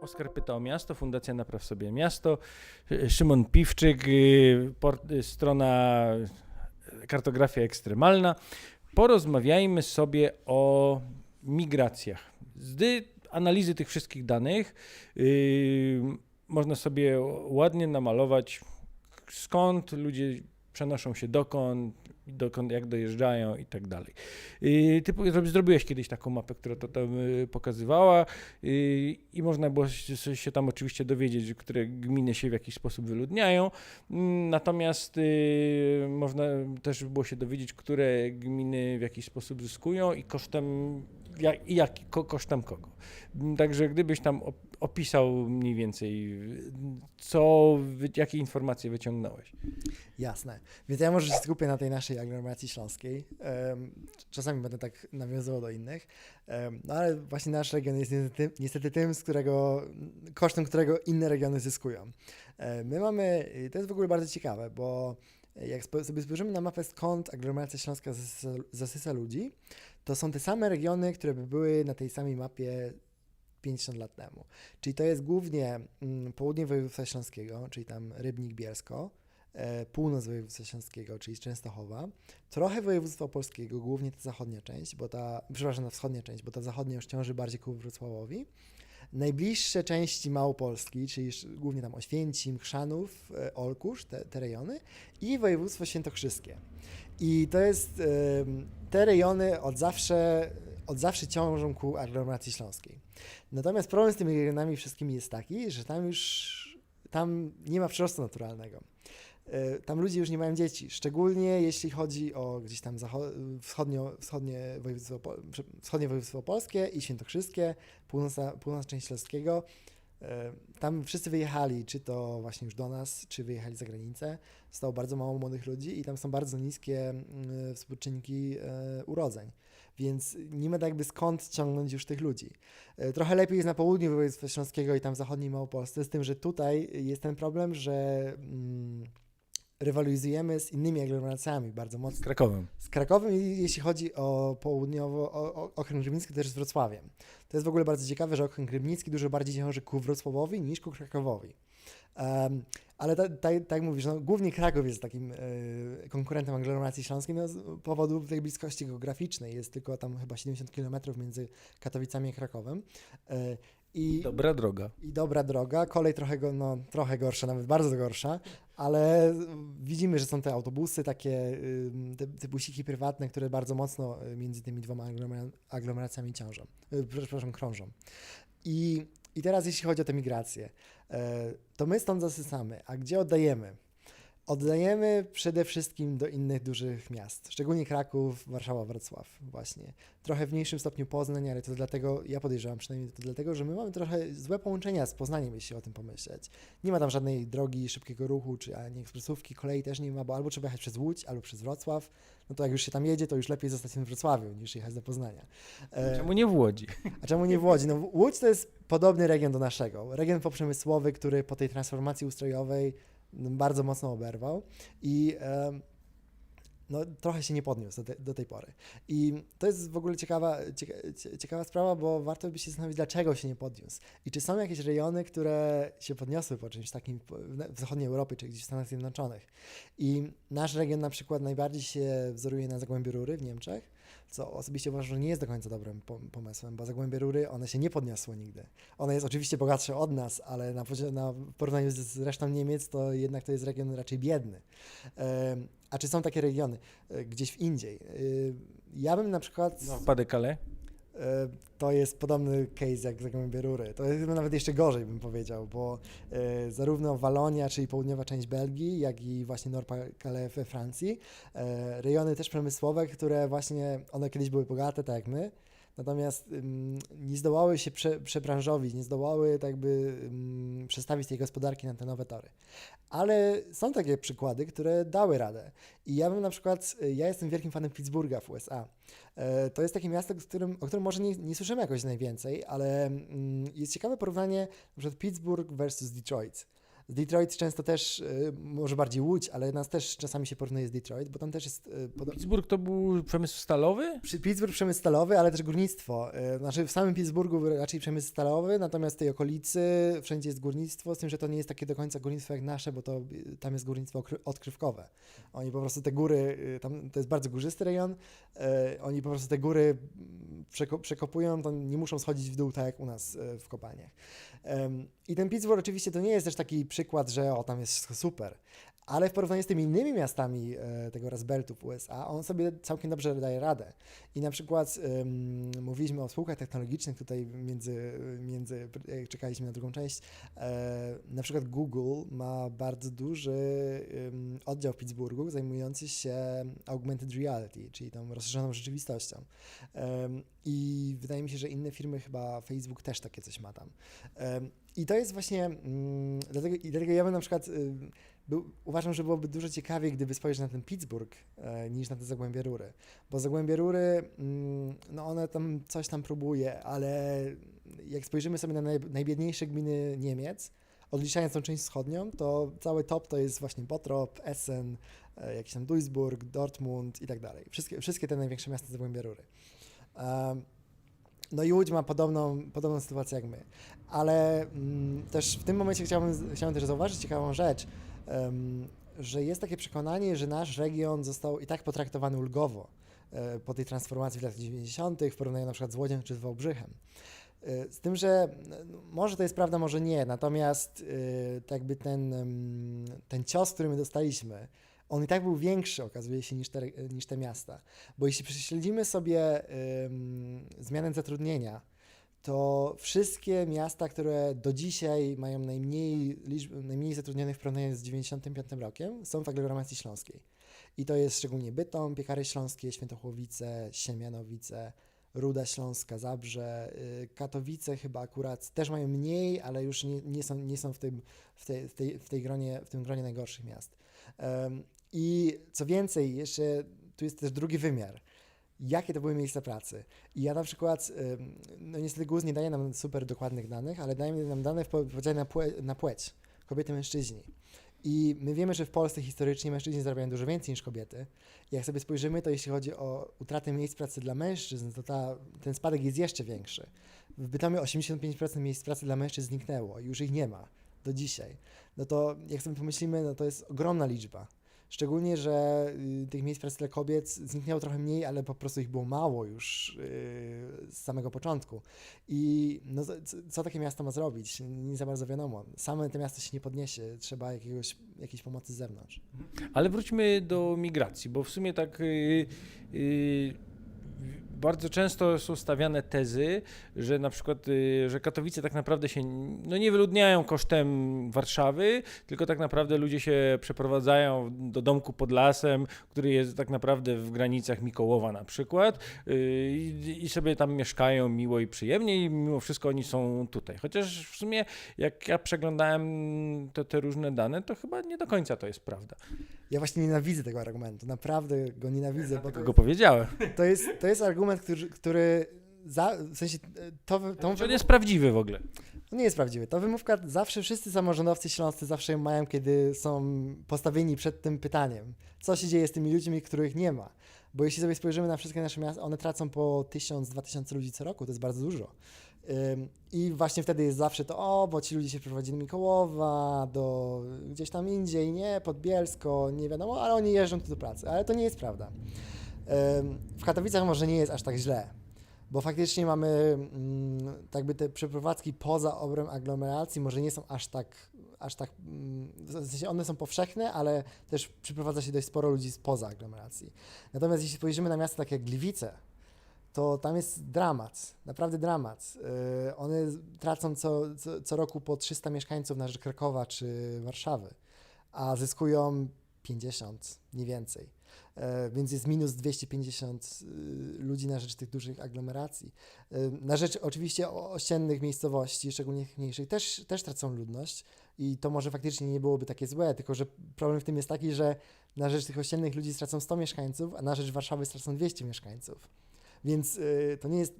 Oskar pyta o miasto, Fundacja Napraw Sobie Miasto, Szymon Piwczyk, y, port, y, strona y, Kartografia Ekstremalna. Porozmawiajmy sobie o migracjach. Z analizy tych wszystkich danych y, można sobie ładnie namalować, skąd ludzie przenoszą się dokąd, dokąd jak dojeżdżają i tak dalej. Ty zrobiłeś kiedyś taką mapę, która to tam y, pokazywała y, i można było się się tam oczywiście dowiedzieć, które gminy się w jakiś sposób wyludniają. Mm, Natomiast y, można też było się dowiedzieć, które gminy w jakiś sposób zyskują i kosztem, jak, jak, ko, kosztem kogo. Także gdybyś tam op- opisał mniej więcej, co, jakie informacje wyciągnąłeś. Jasne. Więc ja może się skupię na tej naszej aglomeracji śląskiej. Czasami będę tak nawiązywał do innych. No ale właśnie nasz region jest niestety, tym, z którego, kosztem którego inne regiony zyskują. E, My mamy, to jest w ogóle bardzo ciekawe, bo jak sobie spojrzymy na mapę, skąd aglomeracja śląska zasysa ludzi, to są te same regiony, które by były na tej samej mapie 50 lat temu. Czyli to jest głównie mm, południe województwa śląskiego, czyli tam Rybnik, Bielsko, e, północ województwa śląskiego, czyli Częstochowa, trochę województwa polskiego, głównie ta zachodnia część, bo ta, przepraszam, ta wschodnia część, bo ta zachodnia już ciąży bardziej ku Wrocławowi, najbliższe części Małopolski, czyli głównie tam Oświęcim, Chrzanów, e, Olkusz, te, te rejony i województwo świętokrzyskie. I to jest, te rejony od zawsze, od zawsze ciążą ku aglomeracji śląskiej. Natomiast problem z tymi regionami wszystkimi jest taki, że tam już, tam nie ma przyrostu naturalnego. E, Tam ludzie już nie mają dzieci, szczególnie jeśli chodzi o gdzieś tam wschodnio, wschodnie, województwo, wschodnie województwo polskie i świętokrzyskie, północna, część śląskiego. E, Tam wszyscy wyjechali, czy to właśnie już do nas, czy wyjechali za granicę. Zostało bardzo mało młodych ludzi i tam są bardzo niskie mm, współczynniki e, urodzeń. Więc nie ma tak jakby skąd ciągnąć już tych ludzi. Trochę lepiej jest na południu województwa śląskiego i tam w zachodniej Małopolsce, z tym, że tutaj jest ten problem, że mm, rywalizujemy z innymi aglomeracjami bardzo Z mocno. Krakowem. Z Krakowem, i jeśli chodzi o południowo, o, o okręg rybnicki, też z Wrocławiem. To jest w ogóle bardzo ciekawe, że okręg rybnicki dużo bardziej ciąży ku Wrocławowi niż ku Krakowowi. Em, ale tak ta, tak jak mówisz, no, głównie Kraków jest takim e, konkurentem aglomeracji śląskiej no, z powodu tej bliskości geograficznej. Jest tylko tam chyba 70 km między Katowicami a Krakowem. E, i, Dobra droga. I dobra droga, kolej trochę, go, no, trochę gorsza, nawet bardzo gorsza, ale widzimy, że są te autobusy, takie te, te busiki prywatne, które bardzo mocno y, między tymi dwoma aglomera- aglomeracjami ciążą, y, przepraszam, krążą. I, I teraz jeśli chodzi o te migracje, e, to my stąd zasysamy, a gdzie oddajemy? Oddajemy przede wszystkim do innych dużych miast, szczególnie Kraków, Warszawa, Wrocław właśnie. Trochę w mniejszym stopniu Poznań, ale to dlatego, ja podejrzewam przynajmniej to dlatego, że my mamy trochę złe połączenia z Poznaniem, jeśli o tym pomyśleć. Nie ma tam żadnej drogi szybkiego ruchu, czy ani ekspresówki, kolei też nie ma, bo albo trzeba jechać przez Łódź, albo przez Wrocław. No to jak już się tam jedzie, to już lepiej zostać w Wrocławiu, niż jechać do Poznania. E, Czemu nie w Łodzi? a czemu nie w Łodzi? No Łódź to jest podobny region do naszego. Region poprzemysłowy, który po tej transformacji ustrojowej bardzo mocno oberwał i no, trochę się nie podniósł do, te, do tej pory. I to jest w ogóle ciekawa, cieka, cie- ciekawa sprawa, bo warto by się zastanowić, dlaczego się nie podniósł. I czy są jakieś rejony, które się podniosły po czymś takim w zachodniej Europie, czy gdzieś w Stanach Zjednoczonych. I nasz region na przykład najbardziej się wzoruje na Zagłębiu Rury w Niemczech, co osobiście uważam, że nie jest do końca dobrym pom- pomysłem, bo Zagłębie Rury, one się nie podniosło nigdy. One jest oczywiście bogatsze od nas, ale na, na porównaniu z, resztą Niemiec, to jednak to jest region raczej biedny. A czy są takie regiony e, gdzieś w indziej? Y, Ja bym na przykład... No, Pas-de-Calais? E, To jest podobny case jak Zagłębie Rury. To jest nawet jeszcze gorzej, bym powiedział, bo e, zarówno Walonia, czyli południowa część Belgii, jak i właśnie Nord-Pas-de-Calais we Francji, e, rejony też przemysłowe, które właśnie, one kiedyś były bogate, tak jak my, natomiast nie zdołały się prze, przebranżowić, nie zdołały tak jakby przestawić tej gospodarki na te nowe tory. Ale są takie przykłady, które dały radę. I ja bym na przykład, y, ja jestem wielkim fanem Pittsburgha w USA. E, To jest takie miasto, którym, o którym może nie, nie słyszymy jakoś najwięcej, ale jest ciekawe porównanie na przykład Pittsburgh versus Detroit. Detroit często też, y, może bardziej Łódź, ale nas też czasami się porównuje z Detroit, bo tam też jest y, podobnie. Pittsburgh to był przemysł stalowy? Przy- Pittsburgh przemysł stalowy, ale też górnictwo. Y, Znaczy w samym Pittsburghu raczej przemysł stalowy, natomiast w tej okolicy wszędzie jest górnictwo, z tym, że to nie jest takie do końca górnictwo jak nasze, bo to tam jest górnictwo odkrywkowe. Oni po prostu te góry, tam to jest bardzo górzysty rejon, oni po prostu te góry mm, przeko- przekopują, to nie muszą schodzić w dół tak jak u nas w kopalniach. I ten Pittsburgh oczywiście to nie jest też taki przykład, że o tam jest super, ale w porównaniu z tymi innymi miastami e, tego Rust w USA, on sobie całkiem dobrze daje radę. I na przykład em, mówiliśmy o spółkach technologicznych tutaj między, między jak czekaliśmy na drugą część. E, na przykład Google ma bardzo duży em, oddział w Pittsburghu zajmujący się augmented reality, czyli tą rozszerzoną rzeczywistością. I wydaje mi się, że inne firmy, chyba Facebook też takie coś ma tam. I to jest właśnie, mm, dlatego, dlatego ja bym na przykład był, uważam, że byłoby dużo ciekawiej, gdyby spojrzeć na ten Pittsburgh e, niż na te Zagłębie Rury. Bo Zagłębie Rury, mm, no one tam coś tam próbuje, ale jak spojrzymy sobie na naj, najbiedniejsze gminy Niemiec, odliczając tą część wschodnią, to cały top to jest właśnie Bottrop, Essen, e, jakiś tam Duisburg, Dortmund i tak dalej. Wszystkie, wszystkie te największe miasta Zagłębia Rury. Um, no i Łódź ma podobną, podobną sytuację jak my. Ale mm, też w tym momencie chciałbym, chciałbym też zauważyć ciekawą rzecz, że jest takie przekonanie, że nasz region został i tak potraktowany ulgowo e, po tej transformacji w latach 90. w porównaniu na przykład z Łodzią czy z Wałbrzychem. E, Z tym, że no, może to jest prawda, może nie, natomiast e, tak jakby ten, ten cios, który my dostaliśmy, on i tak był większy, okazuje się, niż te, niż te miasta. Bo jeśli prześledzimy sobie zmianę zatrudnienia, to wszystkie miasta, które do dzisiaj mają najmniej, najmniej zatrudnionych w porównaniu z 95 rokiem, są w aglomeracji śląskiej. I to jest szczególnie Bytom, Piekary Śląskie, Świętochłowice, Siemianowice, Ruda Śląska, Zabrze, y, Katowice chyba akurat też mają mniej, ale już nie, nie są, nie są w, tym, w, tej, w, tej, w, tej gronie, w tym gronie najgorszych miast. I co więcej, jeszcze tu jest też drugi wymiar. Jakie to były miejsca pracy? I ja na przykład, no niestety GUS nie daje nam super dokładnych danych, ale daje nam dane w po- w podziale na, płe, na płeć, kobiety, mężczyźni. I my wiemy, że w Polsce historycznie mężczyźni zarabiają dużo więcej niż kobiety. Jak sobie spojrzymy, to jeśli chodzi o utratę miejsc pracy dla mężczyzn, to ta, ten spadek jest jeszcze większy. W Bytomiu 85% miejsc pracy dla mężczyzn zniknęło, już ich nie ma do dzisiaj. No to jak sobie pomyślimy, no to jest ogromna liczba. Szczególnie, że y, tych miejsc pracy dla kobiet zniknęło trochę mniej, ale po prostu ich było mało już y, z samego początku. I no, co, takie miasto ma zrobić? Nie za bardzo wiadomo. Same to miasto się nie podniesie, trzeba jakiegoś, jakiejś pomocy z zewnątrz. Ale wróćmy do migracji, bo w sumie tak y, y, bardzo często są stawiane tezy, że na przykład, y, że Katowice tak naprawdę się no, nie wyludniają kosztem Warszawy, tylko tak naprawdę ludzie się przeprowadzają do domku pod lasem, który jest tak naprawdę w granicach Mikołowa na przykład y, i, i sobie tam mieszkają miło i przyjemnie i mimo wszystko oni są tutaj. Chociaż w sumie jak ja przeglądałem te, te różne dane, to chyba nie do końca to jest prawda. Ja właśnie nienawidzę tego argumentu, naprawdę go nienawidzę, bo to, Tego powiedziałem. to, jest, to jest argument, który, który za, w sensie to, To nie jest prawdziwy w ogóle. Nie jest prawdziwe. To wymówka zawsze wszyscy samorządowcy śląscy zawsze ją mają, kiedy są postawieni przed tym pytaniem. Co się dzieje z tymi ludźmi, których nie ma? Bo jeśli sobie spojrzymy na wszystkie nasze miasta, one tracą po 1000-2000 ludzi co roku, to jest bardzo dużo. I właśnie wtedy jest zawsze to, o, bo ci ludzie się przeprowadzili do Mikołowa, do gdzieś tam indziej, nie, pod Bielsko, nie wiadomo, ale oni jeżdżą tu do pracy. Ale to nie jest prawda. W Katowicach może nie jest aż tak źle, bo faktycznie mamy mm, tak jakby te przeprowadzki poza obręb aglomeracji może nie są aż tak, aż tak, mm, w sensie one są powszechne, ale też przyprowadza się dość sporo ludzi spoza aglomeracji. Natomiast jeśli spojrzymy na miasta takie jak Gliwice, to tam jest dramat, naprawdę dramat. Yy, one tracą co, co roku po 300 mieszkańców na rzecz Krakowa czy Warszawy, a zyskują 50, nie więcej. E, Więc jest minus 250 y, ludzi na rzecz tych dużych aglomeracji. E, Na rzecz oczywiście ościennych miejscowości, szczególnie tych mniejszych, też, też tracą ludność i to może faktycznie nie byłoby takie złe, tylko że problem w tym jest taki, że na rzecz tych ościennych ludzi stracą 100 mieszkańców, a na rzecz Warszawy stracą 200 mieszkańców. Więc y, to nie jest,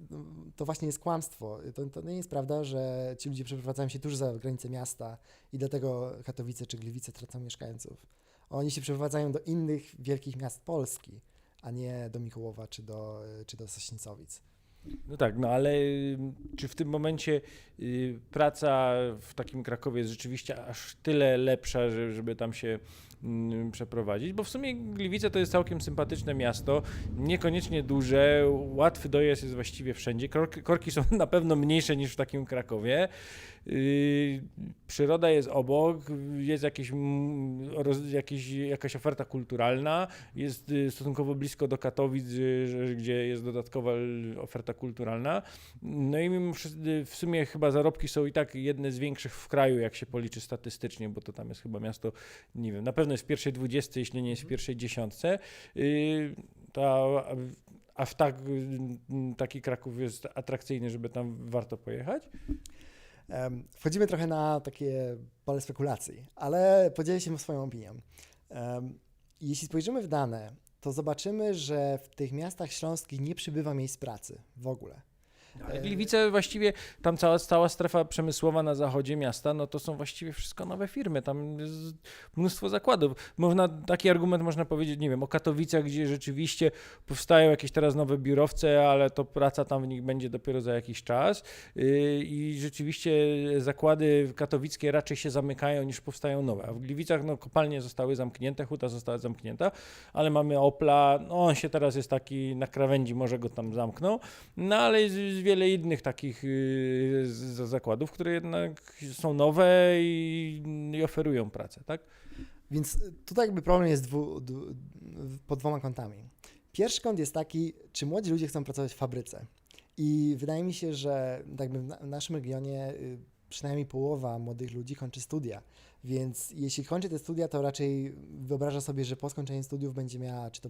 to właśnie jest kłamstwo. To, to nie jest prawda, że ci ludzie przeprowadzają się tuż za granicę miasta i dlatego Katowice czy Gliwice tracą mieszkańców. Oni się przeprowadzają do innych wielkich miast Polski, a nie do Mikołowa czy do, czy do Sośnicowic. No tak, no ale y, czy w tym momencie y, praca w takim Krakowie jest rzeczywiście aż tyle lepsza, że, żeby tam się przeprowadzić? Bo w sumie Gliwice to jest całkiem sympatyczne miasto, niekoniecznie duże, łatwy dojazd jest właściwie wszędzie. Korki, są na pewno mniejsze niż w takim Krakowie. Yy, przyroda jest obok, jest jakieś, mm, jakieś, jakaś oferta kulturalna, jest y, stosunkowo blisko do Katowic, y, gdzie jest dodatkowa oferta kulturalna. No i mimo wszystko w sumie chyba zarobki są i tak jedne z większych w kraju, jak się policzy statystycznie, bo to tam jest chyba miasto, nie wiem, na pewno jest w pierwszej dwudziestce, jeśli nie jest w pierwszej dziesiątce. Yy, to, a, w tak, y, taki Kraków jest atrakcyjny, żeby tam warto pojechać? Wchodzimy trochę na takie pole spekulacji, ale podzielę się swoją opinią. Jeśli spojrzymy w dane, to zobaczymy, że w tych miastach śląskich nie przybywa miejsc pracy w ogóle. Ale Gliwice właściwie, tam cała, cała strefa przemysłowa na zachodzie miasta, no to są właściwie wszystko nowe firmy, tam jest mnóstwo zakładów. Można, taki argument można powiedzieć, nie wiem, o Katowicach, gdzie rzeczywiście powstają jakieś teraz nowe biurowce, ale to praca tam w nich będzie dopiero za jakiś czas. Yy, i rzeczywiście zakłady katowickie raczej się zamykają niż powstają nowe, a w Gliwicach no, kopalnie zostały zamknięte, huta została zamknięta, ale mamy Opla, no on się teraz jest taki na krawędzi, może go tam zamkną, no ale wiele innych takich z zakładów, które jednak są nowe i, i oferują pracę, tak? Więc tutaj jakby problem jest dwu, dwu, pod dwoma kątami. Pierwszy kąt jest taki, czy młodzi ludzie chcą pracować w fabryce. I wydaje mi się, że jakby w na- w naszym regionie y, przynajmniej połowa młodych ludzi kończy studia. Więc jeśli kończy te studia, to raczej wyobraża sobie, że po skończeniu studiów będzie miała, czy to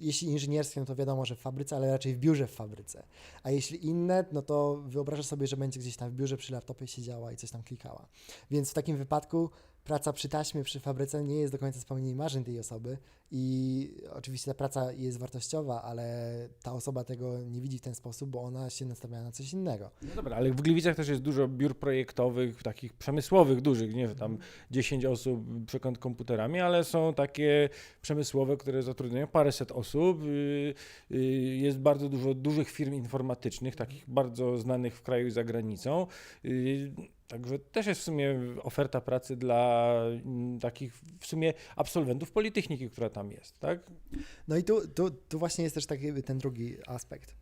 jeśli inżynierskie, no to wiadomo, że w fabryce, ale raczej w biurze w fabryce. A jeśli inne, no to wyobraża sobie, że będzie gdzieś tam w biurze przy laptopie siedziała i coś tam klikała. Więc w takim wypadku praca przy taśmie, przy fabryce nie jest do końca spełnieniem marzeń tej osoby i oczywiście ta praca jest wartościowa, ale ta osoba tego nie widzi w ten sposób, bo ona się nastawia na coś innego. No dobra, ale w Gliwicach też jest dużo biur projektowych, takich przemysłowych, dużych, nie, że tam 10 osób przekąt komputerami, ale są takie przemysłowe, które zatrudniają paręset osób. Yy, yy, Jest bardzo dużo dużych firm informatycznych, takich bardzo znanych w kraju i za granicą. Także też jest w sumie oferta pracy dla mm, takich w sumie absolwentów Politechniki, która tam jest, tak? No i tu, tu, tu właśnie jest też taki ten drugi aspekt.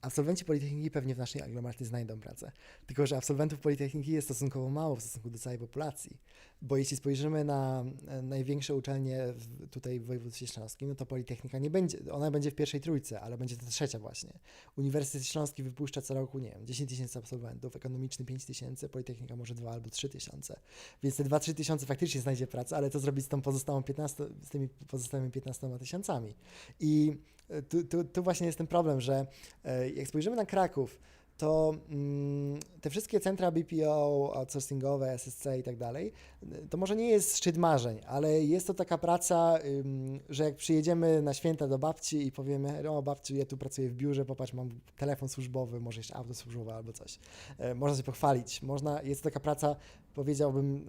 Absolwenci Politechniki pewnie w naszej aglomeracji znajdą pracę. Tylko, że absolwentów Politechniki jest stosunkowo mało w stosunku do całej populacji. Bo jeśli spojrzymy na e, największe uczelnie w, tutaj w województwie śląskim, no to Politechnika nie będzie, ona będzie w pierwszej trójce, ale będzie to trzecia właśnie. Uniwersytet Śląski wypuszcza co roku, nie wiem, 10 tysięcy absolwentów, ekonomiczny 5 tysięcy, Politechnika może 2 albo 3 tysiące. Więc te 2-3 tysiące faktycznie znajdzie pracę, ale co zrobić z, tą pozostałą 15, z tymi pozostałymi 15 tysiącami? I e, tu, tu, tu właśnie jest ten problem, że e, jak spojrzymy na Kraków, to mm, te wszystkie centra BPO, outsourcingowe, SSC i tak dalej, to może nie jest szczyt marzeń, ale jest to taka praca, że jak przyjedziemy na święta do babci i powiemy, o babciu, ja tu pracuję w biurze, popatrz, mam telefon służbowy, może jeszcze auto służbowe albo coś. E, Można się pochwalić. Można, jest to taka praca, powiedziałbym,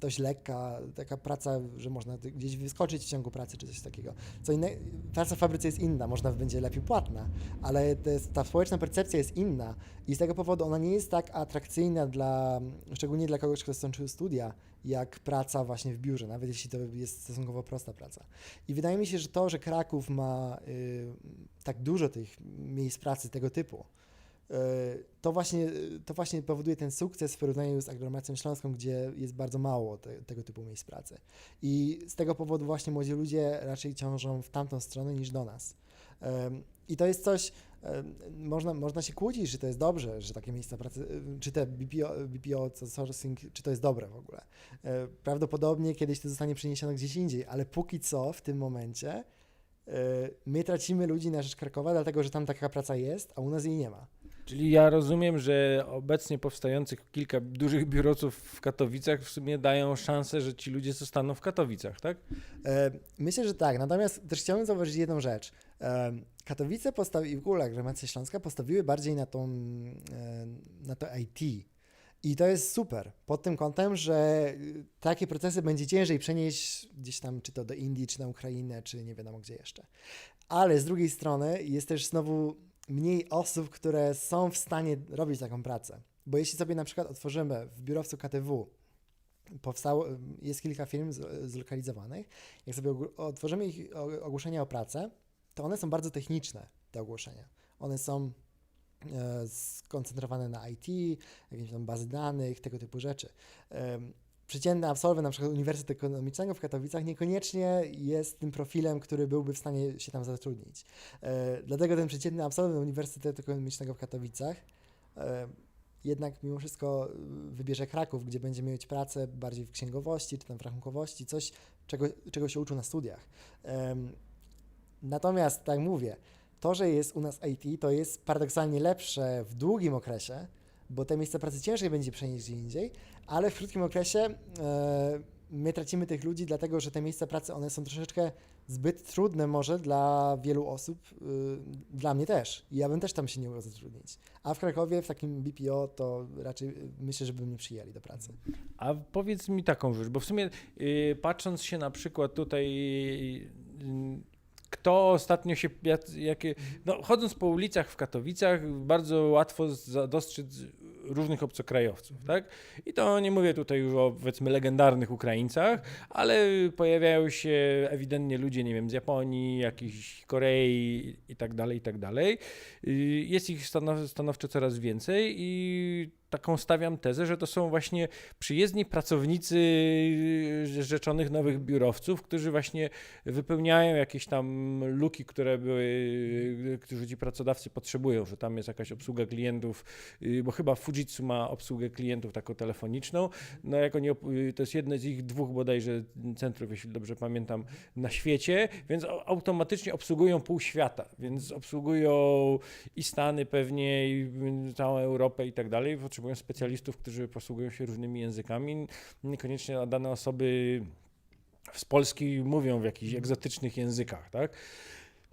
dość lekka, taka praca, że można gdzieś wyskoczyć w ciągu pracy czy coś takiego. Co inne, praca w fabryce jest inna, można będzie lepiej płatna, ale jest, ta społeczna percepcja jest inna i z tego powodu ona nie jest tak atrakcyjna dla, szczególnie dla kogoś, kto skończył studia, jak praca właśnie w biurze, nawet jeśli to jest stosunkowo prosta praca. I wydaje mi się, że to, że Kraków ma y, tak dużo tych miejsc pracy tego typu, to właśnie, to właśnie powoduje ten sukces w porównaniu z aglomeracją śląską, gdzie jest bardzo mało te, tego typu miejsc pracy. I z tego powodu właśnie młodzi ludzie raczej ciążą w tamtą stronę niż do nas. I to jest coś, można, można się kłócić, czy to jest dobrze, że takie miejsca pracy, czy te BPO, BPO outsourcing, czy to jest dobre w ogóle. Y, Prawdopodobnie kiedyś to zostanie przeniesione gdzieś indziej, ale póki co w tym momencie y, my tracimy ludzi na rzecz Krakowa, dlatego że tam taka praca jest, a u nas jej nie ma. Czyli ja rozumiem, że obecnie powstających kilka dużych biurowców w Katowicach w sumie dają szansę, że ci ludzie zostaną w Katowicach, tak? E, Myślę, że tak. Natomiast też chciałbym zauważyć jedną rzecz. E, Katowice postawi, i w ogóle Aglomeracja Śląska postawiły bardziej na, tą, e, na to IT. I to jest super pod tym kątem, że takie procesy będzie ciężej przenieść gdzieś tam, czy to do Indii, czy na Ukrainę, czy nie wiadomo gdzie jeszcze. Ale z drugiej strony jest też znowu mniej osób, które są w stanie robić taką pracę. Bo jeśli sobie na przykład otworzymy w biurowcu KTW, powstało, jest kilka firm zlokalizowanych, jak sobie otworzymy ich ogłoszenia o pracę, to one są bardzo techniczne, te ogłoszenia. One są e, skoncentrowane na IT, jakieś tam bazy danych, tego typu rzeczy. Przeciętny absolwent na przykład Uniwersytetu Ekonomicznego w Katowicach niekoniecznie jest tym profilem, który byłby w stanie się tam zatrudnić. E, Dlatego ten przeciętny absolwent Uniwersytetu Ekonomicznego w Katowicach e, jednak mimo wszystko y, wybierze Kraków, gdzie będzie mieć pracę bardziej w księgowości czy tam w rachunkowości, coś, czego, czego się uczył na studiach. Natomiast, tak mówię, to, że jest u nas IT, to jest paradoksalnie lepsze w długim okresie, bo te miejsca pracy ciężej będzie przenieść gdzie indziej, ale w krótkim okresie e, my tracimy tych ludzi, dlatego że te miejsca pracy, one są troszeczkę zbyt trudne może dla wielu osób, y, dla mnie też. I ja bym też tam się nie umiał zatrudnić. A w Krakowie, w takim BPO, to raczej y, myślę, że by mnie przyjęli do pracy. A powiedz mi taką rzecz, bo w sumie y, patrząc się na przykład tutaj, kto ostatnio się, jak, jakie, no, chodząc po ulicach w Katowicach, bardzo łatwo dostrzec różnych obcokrajowców, tak? I to nie mówię tutaj już o powiedzmy legendarnych Ukraińcach, ale pojawiają się ewidentnie ludzie, nie wiem, z Japonii, jakiejś Korei i tak dalej, i tak dalej. Y, Jest ich stanow, stanowczo coraz więcej i taką stawiam tezę, że to są właśnie przyjezdni pracownicy rzeczonych nowych biurowców, którzy właśnie wypełniają jakieś tam luki, które były, którzy ci pracodawcy potrzebują, że tam jest jakaś obsługa klientów, y, bo chyba Fujitsu ma obsługę klientów taką telefoniczną. No jak oni, op- y, to jest jedne z ich dwóch bodajże centrów, jeśli dobrze pamiętam, na świecie, więc au- automatycznie obsługują pół świata, więc obsługują i Stany pewnie, i y, całą Europę i tak dalej. Potrzebują specjalistów, którzy posługują się różnymi językami. Niekoniecznie dane osoby z Polski mówią w jakichś egzotycznych językach, tak?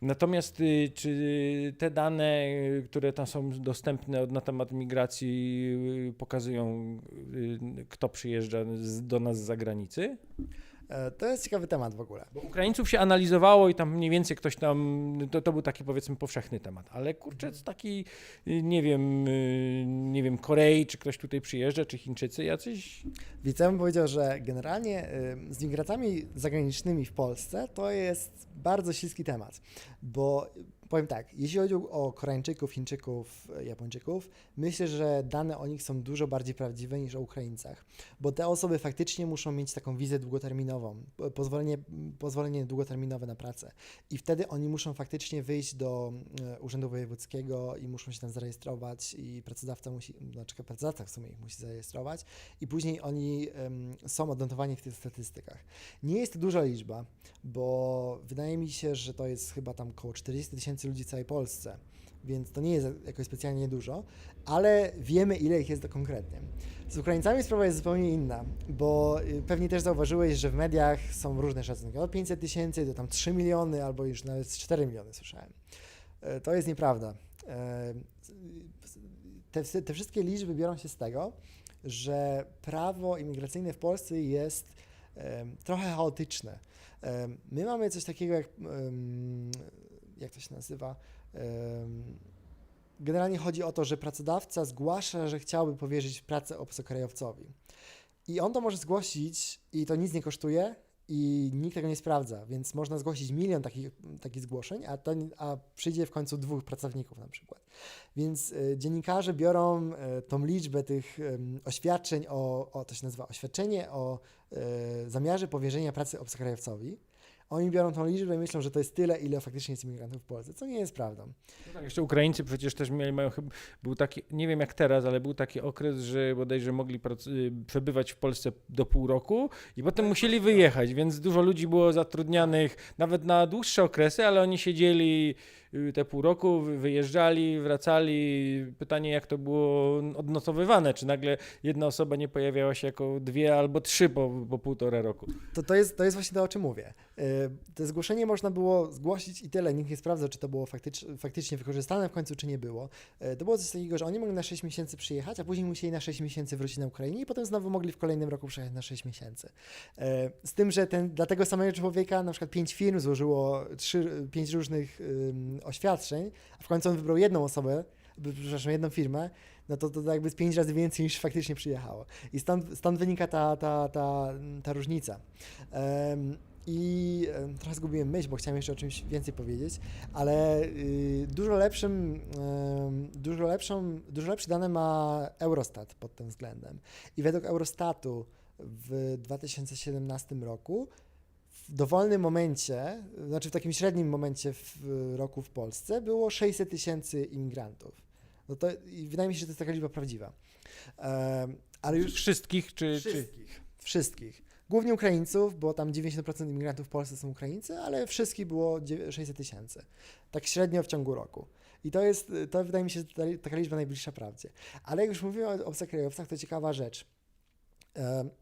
Natomiast y, czy te dane, y, które tam są dostępne na temat migracji, y, pokazują, kto przyjeżdża do nas z zagranicy? E, To jest ciekawy temat w ogóle. Bo Ukraińców się analizowało i tam mniej więcej ktoś tam, to, to był taki powiedzmy powszechny temat, ale kurczę, taki, nie wiem, y, nie wiem, Korei, czy ktoś tutaj przyjeżdża, czy Chińczycy jacyś? Bym powiedział, że generalnie y, z migracjami zagranicznymi w Polsce to jest bardzo śliski temat, bo powiem tak, jeśli chodzi o Koreańczyków, Chińczyków, Japończyków, myślę, że dane o nich są dużo bardziej prawdziwe niż o Ukraińcach, bo te osoby faktycznie muszą mieć taką wizę długoterminową, po- pozwolenie, pozwolenie długoterminowe na pracę i wtedy oni muszą faktycznie wyjść do y, Urzędu Wojewódzkiego i muszą się tam zarejestrować i pracodawca musi, znaczy pracodawca w sumie ich musi zarejestrować i później oni em, są odnotowani w tych statystykach. Nie jest to duża liczba, bo wydaje mi się, że to jest chyba tam około 40 tysięcy ludzi w całej Polsce, więc to nie jest jakoś specjalnie dużo, ale wiemy ile ich jest konkretnie. Z Ukraińcami sprawa jest zupełnie inna, bo y, pewnie też zauważyłeś, że w mediach są różne szacunki, od 500 tysięcy do tam 3 miliony, albo już nawet z 4 miliony słyszałem. E, To jest nieprawda. E, Te, te wszystkie liczby biorą się z tego, że prawo imigracyjne w Polsce jest trochę chaotyczne. Em, my mamy coś takiego jak, jak to się nazywa? Generalnie chodzi o to, że pracodawca zgłasza, że chciałby powierzyć pracę obcokrajowcowi. I on to może zgłosić i to nic nie kosztuje i nikt tego nie sprawdza, więc można zgłosić milion takich, takich zgłoszeń, a, a przyjdzie w końcu dwóch pracowników na przykład. Więc y, dziennikarze biorą y, tą liczbę tych ym, oświadczeń o, o, to się nazywa oświadczenie o y, zamiarze powierzenia pracy obcokrajowcowi. Oni biorą tą liczbę i myślą, że to jest tyle, ile faktycznie jest imigrantów w Polsce, co nie jest prawdą. No tak, jeszcze Ukraińcy przecież też mieli, mają chyba, był taki, nie wiem jak teraz, ale był taki okres, że bodajże mogli y, przebywać w Polsce do pół roku i potem musieli wyjechać, więc dużo ludzi było zatrudnianych nawet na dłuższe okresy, ale oni siedzieli te pół roku, wy- wyjeżdżali, wracali. Pytanie, jak to było odnotowywane? Czy nagle jedna osoba nie pojawiała się jako dwie albo trzy po, po półtora roku? To, to, jest, to jest właśnie to, o czym mówię. Y, To zgłoszenie można było zgłosić i tyle. Nikt nie sprawdza, czy to było faktycz, faktycznie wykorzystane w końcu, czy nie było. Y, To było coś takiego, że oni mogli na 6 miesięcy przyjechać, a później musieli na 6 miesięcy wrócić na Ukrainie i potem znowu mogli w kolejnym roku przyjechać na 6 miesięcy. Y, Z tym, że ten, dla tego samego człowieka na przykład 5 firm złożyło 3, 5 różnych oświadczeń, a w końcu on wybrał jedną osobę, przepraszam, jedną firmę, no to, to jakby z 5 razy więcej niż faktycznie przyjechało. I stąd, stąd wynika ta, ta, ta, ta różnica. Em, I trochę zgubiłem myśl, bo chciałem jeszcze o czymś więcej powiedzieć, ale y, dużo lepszym, dużo lepszą, dużo lepsze dane ma Eurostat pod tym względem. I według Eurostatu w 2017 roku w dowolnym momencie, znaczy w takim średnim momencie w roku w Polsce było 600 tysięcy imigrantów. No to i wydaje mi się, że to jest taka liczba prawdziwa. Ale już Wszystkich, czy, czy wszystkich. Wszystkich. Głównie Ukraińców, bo tam 90% imigrantów w Polsce są Ukraińcy, ale wszystkich było dziewię- 600 tysięcy. Tak średnio w ciągu roku. I to jest, to wydaje mi się, taka liczba najbliższa prawdzie. Ale jak już mówimy o obcokrajowcach, to ciekawa rzecz.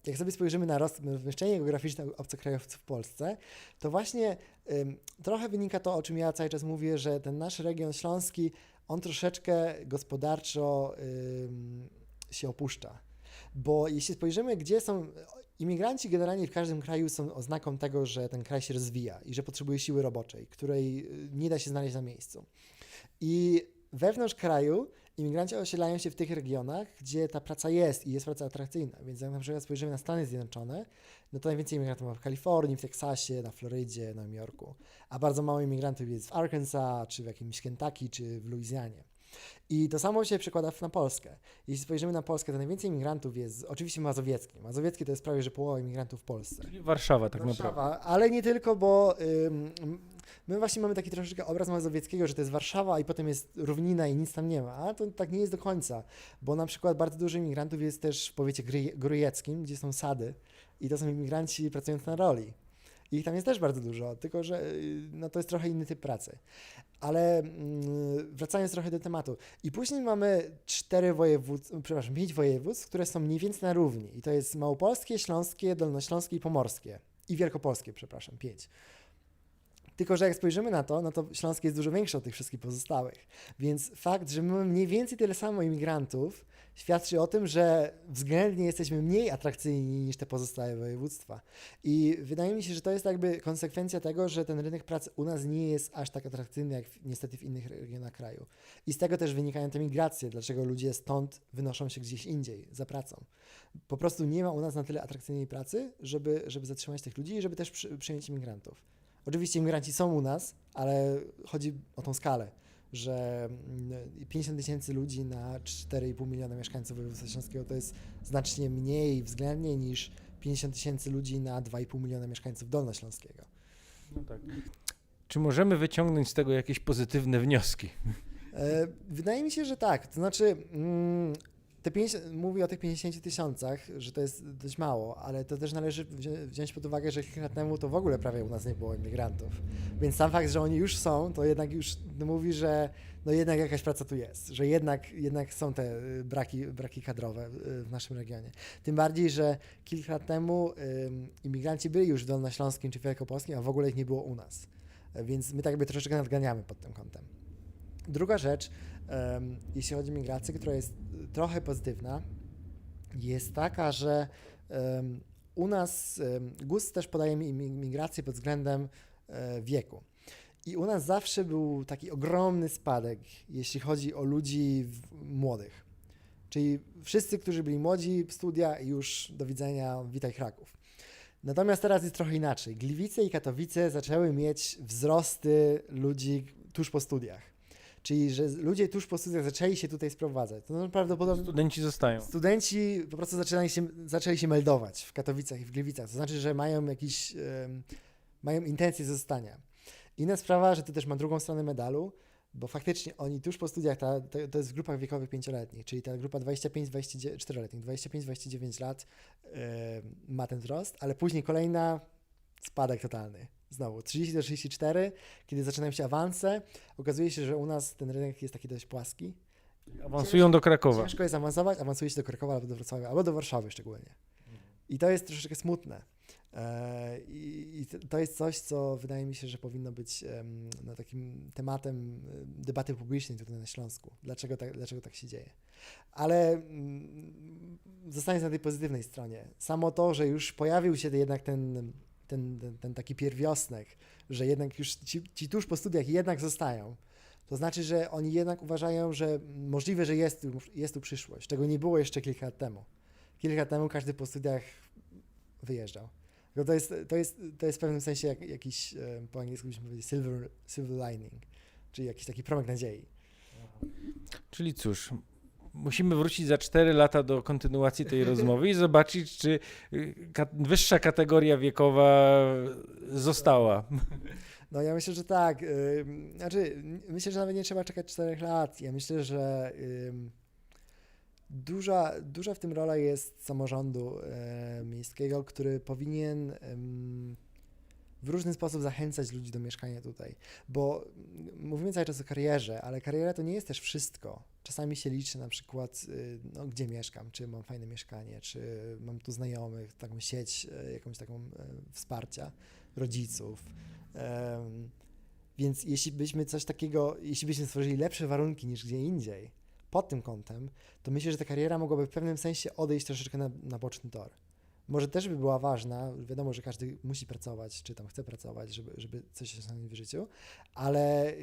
Jak sobie spojrzymy na rozmieszczenie geograficzne obcokrajowców w Polsce, to właśnie trochę wynika to, o czym ja cały czas mówię, że ten nasz region śląski, on troszeczkę gospodarczo się opuszcza. Bo jeśli spojrzymy, gdzie są imigranci, generalnie w każdym kraju są oznaką tego, że ten kraj się rozwija i że potrzebuje siły roboczej, której y, nie da się znaleźć na miejscu. I wewnątrz kraju imigranci osiedlają się w tych regionach, gdzie ta praca jest i jest praca atrakcyjna. Więc jak na przykład spojrzymy na Stany Zjednoczone, no to najwięcej imigrantów ma w Kalifornii, w Teksasie, na Florydzie, na Nowym Jorku, a bardzo mało imigrantów jest w Arkansas, czy w jakimś Kentucky, czy w Luizjanie. I to samo się przekłada na Polskę. Jeśli spojrzymy na Polskę, to najwięcej imigrantów jest oczywiście mazowiecki. Mazowiecki to jest prawie, że połowa imigrantów w Polsce. Czyli Warszawa tak naprawdę. Warszawa, ale nie tylko, bo ym, my właśnie mamy taki troszeczkę obraz mazowieckiego, że to jest Warszawa i potem jest równina i nic tam nie ma, a to tak nie jest do końca, bo na przykład bardzo dużo imigrantów jest też w powiecie grujeckim, gdzie są sady i to są imigranci pracujący na roli. I ich tam jest też bardzo dużo, tylko że y, no, to jest trochę inny typ pracy. Ale mm, wracając trochę do tematu. I później mamy cztery województwa, przepraszam, pięć województw, które są mniej więcej na równi. I to jest małopolskie, śląskie, dolnośląskie i pomorskie. I wielkopolskie, przepraszam, pięć. Tylko, że jak spojrzymy na to, no to Śląskie jest dużo większe od tych wszystkich pozostałych. Więc fakt, że my mamy mniej więcej tyle samo imigrantów, świadczy o tym, że względnie jesteśmy mniej atrakcyjni niż te pozostałe województwa. I wydaje mi się, że to jest jakby konsekwencja tego, że ten rynek pracy u nas nie jest aż tak atrakcyjny, jak niestety w innych regionach kraju. I z tego też wynikają te migracje, dlaczego ludzie stąd wynoszą się gdzieś indziej za pracą. Po prostu nie ma u nas na tyle atrakcyjnej pracy, żeby, żeby zatrzymać tych ludzi i żeby też przy, przyjąć imigrantów. Oczywiście imigranci są u nas, ale chodzi o tą skalę, że mm, 50 tysięcy ludzi na 4,5 miliona mieszkańców województwa śląskiego to jest znacznie mniej względnie niż 50 tysięcy ludzi na 2,5 miliona mieszkańców dolnośląskiego. No tak. Czy możemy wyciągnąć z tego jakieś pozytywne wnioski? E, Wydaje mi się, że tak. To znaczy, mm, te 50, mówię o tych 50 tysiącach, że to jest dość mało, ale to też należy wzią- wziąć pod uwagę, że kilka lat temu to w ogóle prawie u nas nie było imigrantów. Więc sam fakt, że oni już są, to jednak już mówi, że no jednak jakaś praca tu jest, że jednak, jednak są te y, braki, braki kadrowe y, w naszym regionie. Tym bardziej, że kilka lat temu imigranci byli już w Dolnośląskim czy Wielkopolskim, a w ogóle ich nie było u nas. Więc my tak jakby troszeczkę nadganiamy pod tym kątem. Druga rzecz, jeśli chodzi o migrację, która jest y, trochę pozytywna, jest taka, że u nas GUS też podaje mi- mi- migrację pod względem e, wieku. I u nas zawsze był taki ogromny spadek, jeśli chodzi o ludzi młodych. Czyli wszyscy, którzy byli młodzi, studia i już do widzenia, witaj Kraków. Natomiast teraz jest trochę inaczej. Gliwice i Katowice zaczęły mieć wzrosty ludzi tuż po studiach. Czyli, że ludzie tuż po studiach zaczęli się tutaj sprowadzać. To no, prawdopodobnie Studenci zostają. studenci po prostu zaczęli się, zaczęli się meldować w Katowicach i w Gliwicach. To znaczy, że mają jakiś, em, mają intencję zostania. Inna sprawa, że to też ma drugą stronę medalu, bo faktycznie oni tuż po studiach, ta, to, to jest w grupach wiekowych pięcioletnich, czyli ta grupa 25-24-letnich, 25-29 lat em, ma ten wzrost, ale później kolejna spadek totalny. Znowu, 30 do 34, kiedy zaczynają się awanse, okazuje się, że u nas ten rynek jest taki dość płaski. Awansują do Krakowa. Ciężko jest awansować, awansuje się do Krakowa albo do Wrocławia, albo do Warszawy szczególnie. I to jest troszeczkę smutne. E, I to- jest coś, co wydaje mi się, że powinno być no, takim tematem debaty publicznej tutaj na Śląsku. Dlaczego tak, dlaczego tak się dzieje? Ale mm, zostając na tej pozytywnej stronie, samo to, że już pojawił się jednak ten, ten, ten, ten taki pierwiosnek, że jednak już ci, ci tuż po studiach jednak zostają, to znaczy, że oni jednak uważają, że możliwe, że jest tu, jest tu przyszłość, czego nie było jeszcze kilka lat temu. Kilka lat temu każdy po studiach wyjeżdżał. To jest, to jest, to jest w pewnym sensie jak, jakiś, e, po angielsku byśmy powiedzieli silver, silver lining, czyli jakiś taki promyk nadziei. Czyli cóż, musimy wrócić za 4 lata do kontynuacji tej rozmowy i zobaczyć, czy y, wyższa kategoria wiekowa została. No ja myślę, że tak. ym, Znaczy, myślę, że nawet nie trzeba czekać 4 lat. Ja myślę, że duża, duża w tym rola jest samorządu e, miejskiego, który powinien w różny sposób zachęcać ludzi do mieszkania tutaj. Bo mówimy cały czas o karierze, ale kariera to nie jest też wszystko. Czasami się liczy na przykład, y, no, gdzie mieszkam, czy mam fajne mieszkanie, czy mam tu znajomych, taką sieć, e, jakąś taką e, wsparcia rodziców. Więc jeśli byśmy coś takiego, jeśli byśmy stworzyli lepsze warunki niż gdzie indziej, pod tym kątem, to myślę, że ta kariera mogłaby w pewnym sensie odejść troszeczkę na, na boczny tor. Może też by była ważna, wiadomo, że każdy musi pracować, czy tam chce pracować, żeby, żeby coś osiągnąć w życiu, ale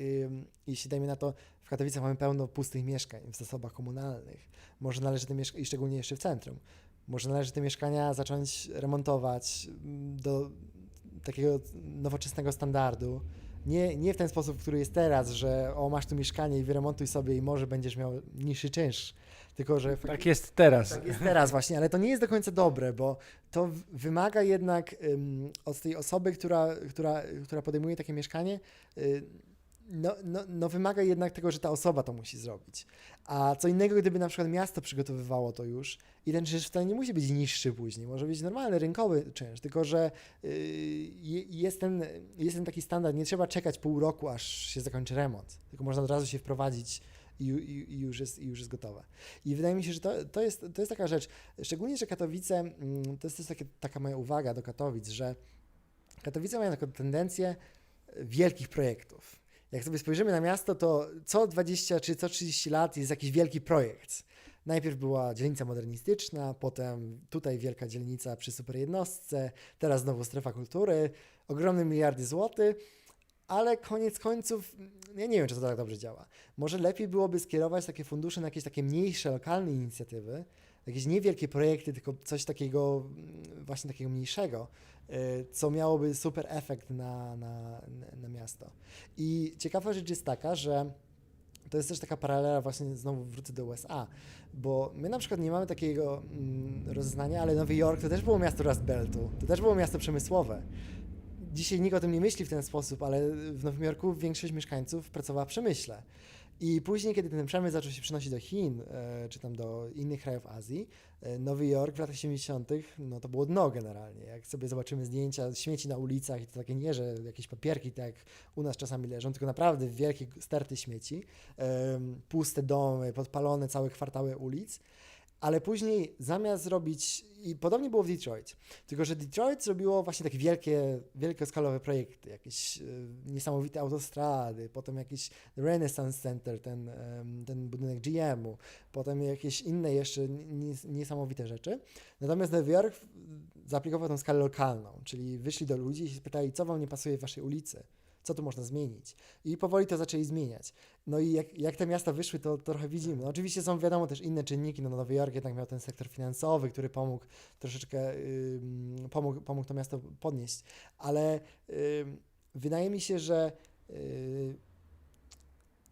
jeśli dajmy na to, w Katowicach mamy pełno pustych mieszkań w zasobach komunalnych, może należy te mieszkania, i szczególnie jeszcze w centrum, może należy te mieszkania zacząć remontować mm, do takiego nowoczesnego standardu. Nie, nie w ten sposób, który jest teraz, że o, masz tu mieszkanie i wyremontuj sobie i może będziesz miał niższy czynsz, tylko że Tak jest teraz. tak jest teraz właśnie, ale to nie jest do końca dobre, bo to wymaga jednak ym, od tej osoby, która, która, która podejmuje takie mieszkanie, y, no, no, no wymaga jednak tego, że ta osoba to musi zrobić. A co innego, gdyby na przykład miasto przygotowywało to już i ten czynsz wcale nie musi być niższy później, może być normalny, rynkowy czynsz, tylko że y, je- jest, ten, jest ten taki standard, nie trzeba czekać pół roku, aż się zakończy remont, tylko można od razu się wprowadzić i, i, już, jest, i już jest gotowe. I wydaje mi się, że to, to, jest, to jest taka rzecz, szczególnie, że Katowice, mm, to jest też takie, taka moja uwaga do Katowic, że Katowice mają taką tendencję wielkich projektów. Jak sobie spojrzymy na miasto, to co 20 czy co 30 lat jest jakiś wielki projekt. Najpierw była dzielnica modernistyczna, potem tutaj wielka dzielnica przy superjednostce, teraz znowu strefa kultury, ogromne miliardy złotych, ale koniec końców, ja nie wiem, czy to tak dobrze działa. Może lepiej byłoby skierować takie fundusze na jakieś takie mniejsze, lokalne inicjatywy, jakieś niewielkie projekty, tylko coś takiego, mm, właśnie takiego mniejszego, y, co miałoby super efekt na, na, na- miasto. I ciekawa rzecz jest taka, że to jest też taka paralela, właśnie znowu wrócę do USA, bo my na przykład nie mamy takiego mm, ale Nowy Jork to też było miasto Rust Beltu, to też było miasto przemysłowe. Dzisiaj nikt o tym nie myśli w ten sposób, ale w Nowym Jorku większość mieszkańców pracowała w przemyśle. I później, kiedy ten przemysł zaczął się przynosić do Chin, e, czy tam do innych krajów Azji, e, Nowy Jork w latach 70., no to było dno generalnie. Jak sobie zobaczymy zdjęcia śmieci na ulicach, i to takie nie, że jakieś papierki, tak jak u nas czasami leżą, tylko naprawdę wielkie sterty śmieci, em, puste domy, podpalone całe kwartały ulic. Ale później zamiast zrobić, i podobnie było w Detroit, tylko że Detroit zrobiło właśnie takie wielkie, wielkoskalowe projekty, jakieś e, niesamowite autostrady, potem jakiś Renaissance Center, ten, em, ten budynek GM-u, potem jakieś inne jeszcze nies- niesamowite rzeczy. Natomiast Nowy Jork w- zaaplikował tą skalę lokalną, czyli wyszli do ludzi i się spytali, co wam nie pasuje w waszej ulicy, co tu można zmienić. I powoli to zaczęli zmieniać. No i jak, jak te miasta wyszły, to, to trochę widzimy. No oczywiście są wiadomo też inne czynniki. No Nowy Jork jednak miał ten sektor finansowy, który pomógł troszeczkę, pomógł, pomógł to miasto podnieść. Ale wydaje mi się, że y,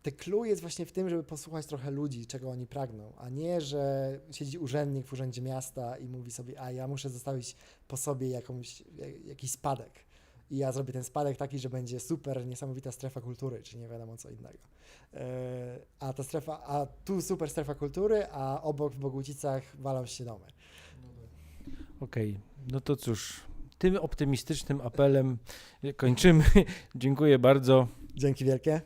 te clue jest właśnie w tym, żeby posłuchać trochę ludzi, czego oni pragną, a nie, że siedzi urzędnik w urzędzie miasta i mówi sobie, a ja muszę zostawić po sobie jakąś, jak- jakiś spadek. I ja zrobię ten spadek taki, że będzie super niesamowita strefa kultury, czy nie wiadomo co innego. E, A ta strefa, a tu super strefa kultury, a obok w Bogucicach walą się domy. Okej, no to cóż, tym optymistycznym apelem kończymy. Dziękuję bardzo. Dzięki wielkie.